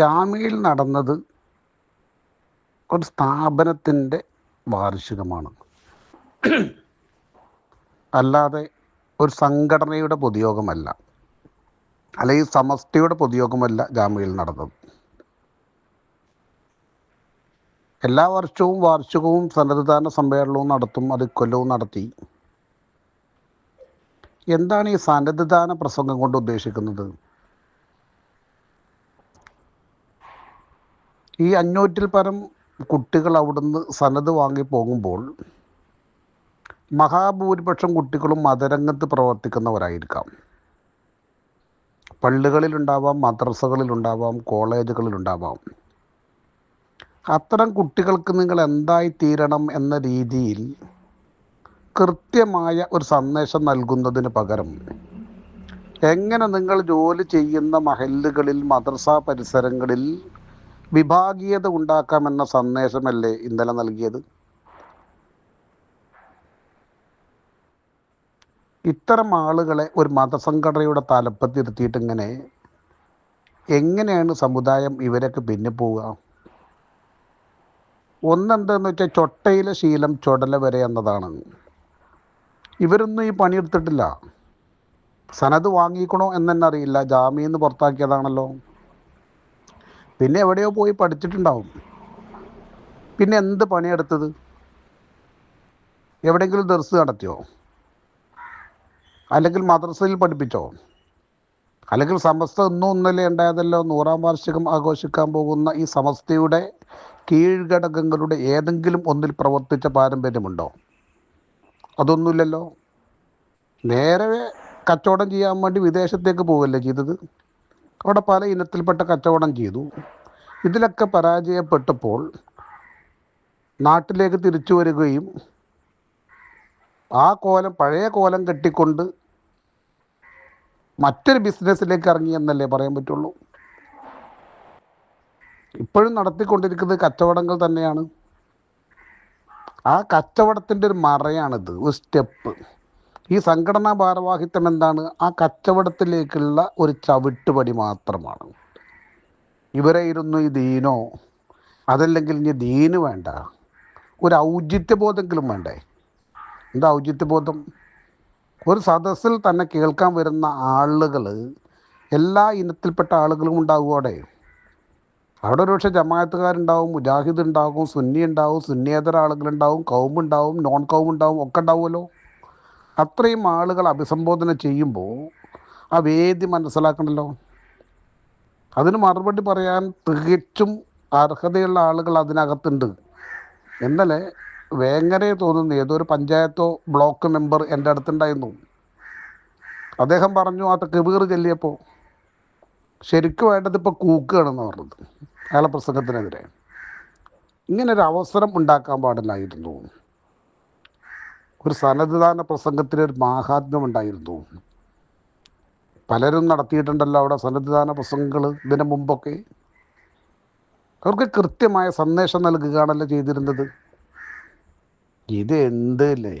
ജാമ്യയിൽ നടന്നത് ഒരു സ്ഥാപനത്തിന്റെ വാർഷികമാണ്. അല്ലാതെ ഒരു സംഘടനയുടെ പൊതുയോഗമല്ല. അല്ലെങ്കിൽ സമസ്തയുടെ പൊതുയോഗമല്ല ജാമ്യയിൽ നടന്നത്. എല്ലാ വർഷവും വാർഷികവും സന്നദ്ധദാന സമ്മേളനവും നടത്തും അത് കൊല്ലവും നടത്തി. എന്താണ് ഈ സന്നദ്ധദാന പ്രസംഗം കൊണ്ട് ഉദ്ദേശിക്കുന്നത്? ഈ അഞ്ഞൂറ്റിൽ പരം കുട്ടികൾ അവിടുന്ന് സനത് വാങ്ങി പോകുമ്പോൾ മഹാഭൂരിപക്ഷം കുട്ടികളും മതരംഗത്ത് പ്രവർത്തിക്കുന്നവരായിരിക്കാം. പള്ളികളിലുണ്ടാവാം മദ്രസകളിലുണ്ടാവാം കോളേജുകളിലുണ്ടാവാം. അത്തരം കുട്ടികൾക്ക് നിങ്ങൾ എന്തായി തീരണം എന്ന രീതിയിൽ കൃത്യമായ ഒരു സന്ദേശം നൽകുന്നതിന് പകരം എങ്ങനെ നിങ്ങൾ ജോലി ചെയ്യുന്ന മഹല്ലുകളിൽ മദ്രസ പരിസരങ്ങളിൽ വിഭാഗീയത ഉണ്ടാക്കാമെന്ന സന്ദേശമല്ലേ ഇന്നലെ നൽകിയത്? ഇത്തരം ആളുകളെ ഒരു മതസംഘടനയുടെ തലപ്പത്തിരുത്തിയിട്ട് ഇങ്ങനെ എങ്ങനെയാണ് സമുദായം ഇവരൊക്കെ പിന്നെ പോവുക? ഒന്നെന്താന്ന് വെച്ചാൽ ചൊട്ടയിലെ ശീലം ചുടല വരെ എന്നതാണ്. ഇവരൊന്നും ഈ പണിയെടുത്തിട്ടില്ല സനത് വാങ്ങിക്കണോ എന്നെ അറിയില്ല. ജാമ്യന്ന് പുറത്താക്കിയതാണല്ലോ. പിന്നെ എവിടെയോ പോയി പഠിച്ചിട്ടുണ്ടാവും. പിന്നെ എന്ത് പണിയെടുത്തത്? എവിടെയെങ്കിലും ദർസ് നടത്തിയോ? അല്ലെങ്കിൽ മദ്രസയിൽ പഠിപ്പിച്ചോ? അല്ലെങ്കിൽ സമസ്ത ഇന്നും ഇന്നലെ ഉണ്ടായതല്ലോ? നൂറാം വാർഷികം ആഘോഷിക്കാൻ പോകുന്ന ഈ സമസ്തയുടെ കീഴ്ഘടകങ്ങളുടെ ഏതെങ്കിലും ഒന്നിൽ പ്രവർത്തിച്ച പാരമ്പര്യമുണ്ടോ? അതൊന്നുമില്ലല്ലോ. നേരെ കച്ചവടം ചെയ്യാൻ വേണ്ടി വിദേശത്തേക്ക് പോവല്ലേ ചെയ്തത്? അവിടെ പല ഇനത്തിൽപ്പെട്ട കച്ചവടം ചെയ്തു. ഇതിലൊക്കെ പരാജയപ്പെട്ടപ്പോൾ നാട്ടിലേക്ക് തിരിച്ചു വരികയും ആ കോലം പഴയ കോലം കെട്ടിക്കൊണ്ട് മറ്റൊരു ബിസിനസ്സിലേക്ക് ഇറങ്ങി എന്നല്ലേ പറയാൻ പറ്റുള്ളൂ. ഇപ്പോഴും നടത്തിക്കൊണ്ടിരിക്കുന്നത് കച്ചവടങ്ങൾ തന്നെയാണ്. ആ കച്ചവടത്തിന്റെ ഒരു മറയാണിത് ഒരു സ്റ്റെപ്പ്. ഈ സംഘടനാ ഭാരവാഹിത്വം എന്താണ്? ആ കച്ചവടത്തിലേക്കുള്ള ഒരു ചവിട്ടുപടി മാത്രമാണ്. ഇവരെ ഇരുന്നു ഈ ദീനോ അതല്ലെങ്കിൽ ഇനി ദീന് വേണ്ട. ഒരു ഔചിത്യബോധമെങ്കിലും വേണ്ടേ? എന്താ ഔചിത്യബോധം? ഒരു സദസ്സിൽ തന്നെ കേൾക്കാൻ വരുന്ന ആളുകൾ എല്ലാ ഇനത്തിൽപ്പെട്ട ആളുകളും ഉണ്ടാവും അവിടെ. അവിടെ ഒരു പക്ഷേ ജമാഅത്തുകാരുണ്ടാവും മുജാഹിദ് ഉണ്ടാകും സുന്നി ഉണ്ടാവും സുന്നിയേതര ആളുകളുണ്ടാവും കൗമുണ്ടാവും നോൺ കൗമുണ്ടാവും ഒക്കെ ഉണ്ടാവുമല്ലോ. അത്രയും ആളുകൾ അഭിസംബോധന ചെയ്യുമ്പോൾ ആ വേദി മനസ്സിലാക്കണമല്ലോ അതിന് മറുപടി പറയാൻ തികച്ചും അർഹതയുള്ള ആളുകൾ അതിനകത്തുണ്ട്. ഇന്നലെ വേങ്ങരെ തോന്നുന്ന ഏതൊരു പഞ്ചായത്തോ ബ്ലോക്ക് മെമ്പർ എന്റെ അടുത്തുണ്ടായിരുന്നു. അദ്ദേഹം പറഞ്ഞു ആ കബീർ ചെല്ലിയപ്പോൾ ശരിക്കും വേണ്ടത് ഇപ്പോൾ കൂക്കുകയാണെന്ന് പറഞ്ഞത് അയാളെ പ്രസംഗത്തിനെതിരെ. ഇങ്ങനെ ഒരു അവസരം ഉണ്ടാക്കാൻ പാടില്ലായിരുന്നു. ഒരു സന്നദ്ധദാന പ്രസംഗത്തിന് ഒരു മാഹാത്മ്യം ഉണ്ടായിരുന്നു പലരും നടത്തിയിട്ടുണ്ടല്ലോ അവിടെ സന്നദ്ധദാന പ്രസംഗങ്ങൾ ഇതിനു മുമ്പൊക്കെ. അവർക്ക് കൃത്യമായ സന്ദേശം നൽകുകയാണല്ലോ ചെയ്തിരുന്നത്. ഇത് എന്തല്ലേ